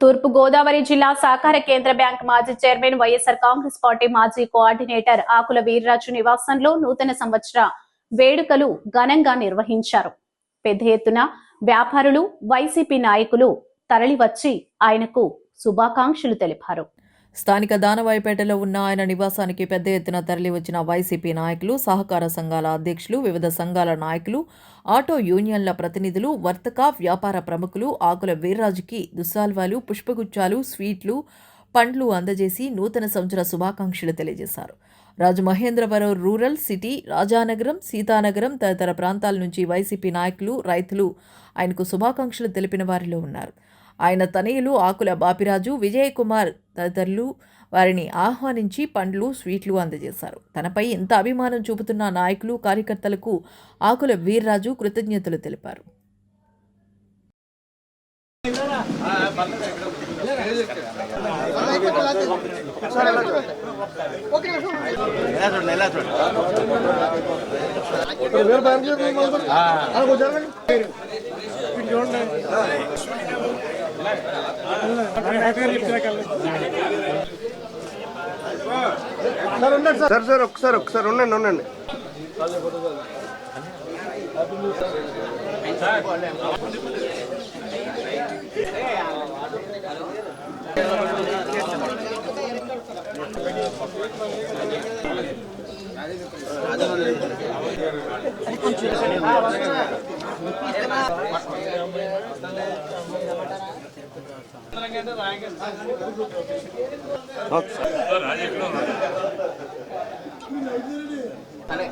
తూర్పు గోదావరి జిల్లా సహకార కేంద్ర బ్యాంక్ మాజీ చైర్మన్ వైఎస్ఆర్ కాంగ్రెస్ పార్టీ మాజీ కోఆర్డినేటర్ ఆకుల వీర్రాజు నివాసంలో నూతన సంవత్సర వేడుకలు ఘనంగా నిర్వహించారు. పెద్ద ఎత్తున వ్యాపారులు వైసీపీ నాయకులు తరలివచ్చి ఆయనకు శుభాకాంక్షలు తెలిపారు. స్థానిక దానవాయిపేటలో ఉన్న ఆయన నివాసానికి పెద్ద ఎత్తున తరలివచ్చిన వైసీపీ నాయకులు సహకార సంఘాల అధ్యక్షులు వివిధ సంఘాల నాయకులు ఆటో యూనియన్ల ప్రతినిధులు వర్తక వ్యాపార ప్రముఖులు ఆకుల వీర్రాజుకి దుస్సాల్వాలు పుష్పగుచ్చాలు స్వీట్లు పండ్లు అందజేసి నూతన సంవత్సర శుభాకాంక్షలు తెలియజేశారు. రాజమహేంద్రవరం రూరల్ సిటీ రాజానగరం సీతానగరం తదితర ప్రాంతాల నుంచి వైసీపీ నాయకులు రైతులు ఆయనకు శుభాకాంక్షలు తెలిపిన వారిలో ఉన్నారు. ఆయన తనయులు ఆకుల బాపిరాజు విజయకుమార్ తదితరులు వారిని ఆహ్వానించి పండ్లు స్వీట్లు అందజేశారు. తనపై ఇంత అభిమానం చూపుతున్న నాయకులు కార్యకర్తలకు ఆకుల వీర్రాజు కృతజ్ఞతలు తెలిపారు. సార్ సార్ ఒకసారి ఒకసారి ఉండండి ఉండండి. అది కొంచెం അതെ